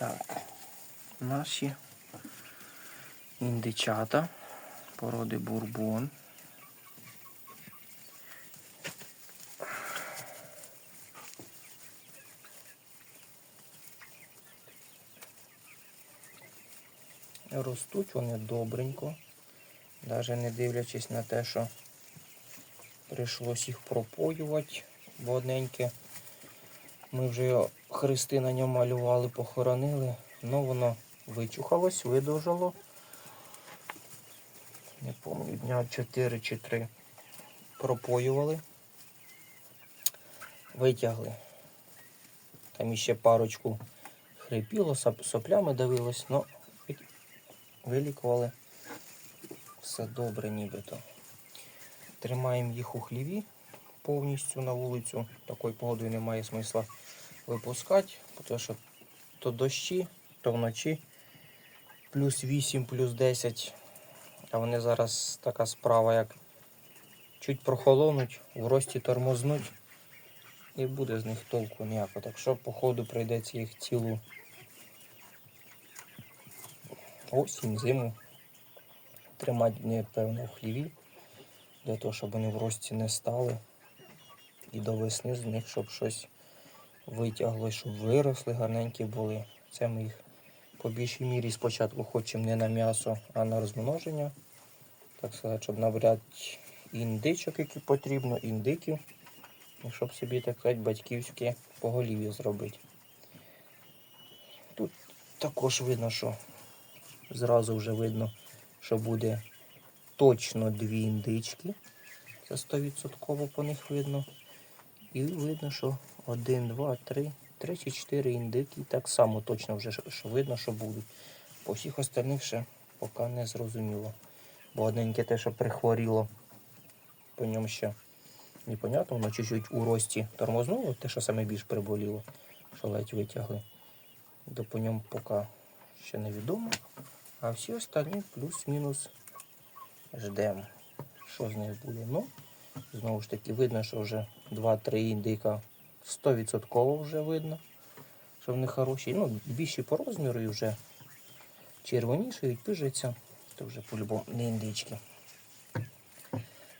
Так, наші індичата породи бурбон. Ростуть вони добренько, навіть не дивлячись на те, що прийшлось їх пропоювати, бо одненьке. Ми вже його хрести на ньому малювали, похоронили, але воно вичухалось, видовжило. Не пам'ятаю, дня 4 чи 3 пропоювали. Витягли. Там іще парочку хрипіло, соплями давилось, але вилікували. Все добре нібито. Тримаємо їх у хліві повністю на вулицю. Такою погодою немає смисла випускати, тому що то дощі, то вночі плюс 8, плюс 10. А вони зараз така справа, як чуть прохолонуть, в рості тормознуть. І буде з них толку ніякого. Так що, походу, прийдеться їх цілу осінь, зиму тримати, напевно, в хліві, для того, щоб вони в рості не стали. І до весни з них, щоб щось витягло, щоб виросли, гарненькі були. Це ми їх по більшій мірі спочатку хочемо не на м'ясо, а на розмноження. Так сказати, щоб набрати індичок, які потрібно, індиків. І щоб собі, так сказати, батьківське поголів'я зробити. Тут також видно, що зразу вже видно, що буде точно дві індички. Це 100% по них видно. І видно, що один, два, три, три чи чотири індики. Так само точно вже що- видно, що будуть. По всіх остальних ще поки не зрозуміло. Бо одненьке те, що прихворіло, по ньому ще непонятно, воно чуть-чуть у рості тормознуло, те, що саме більш приболіло, що ледь витягли. До по ньому поки ще невідомо. А всі остальні плюс-мінус ждемо, що з них буде. Ну, знову ж таки, видно, що вже 2-3 індика 100% вже видно, що вони хороші. Ну, більші по розміру і вже червонішають, пижаться, то вже по-любому не індички.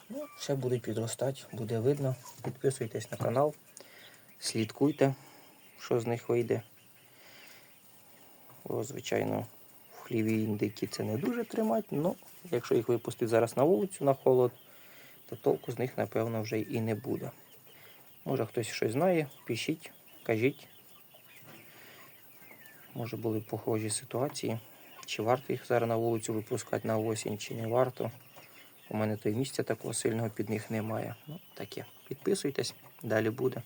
Ну, ще будуть підростати, буде видно. Підписуйтесь на канал, слідкуйте, що з них вийде. Бо, звичайно, в хліві індики це не дуже тримати, але якщо їх випустити зараз на вулицю на холод, то толку з них, напевно, вже і не буде. Може хтось щось знає, пишіть, кажіть. Може були похожі ситуації. Чи варто їх зараз на вулицю випускати на осінь, чи не варто. У мене то й місця такого сильного під них немає. Ну, таке. Підписуйтесь, далі буде.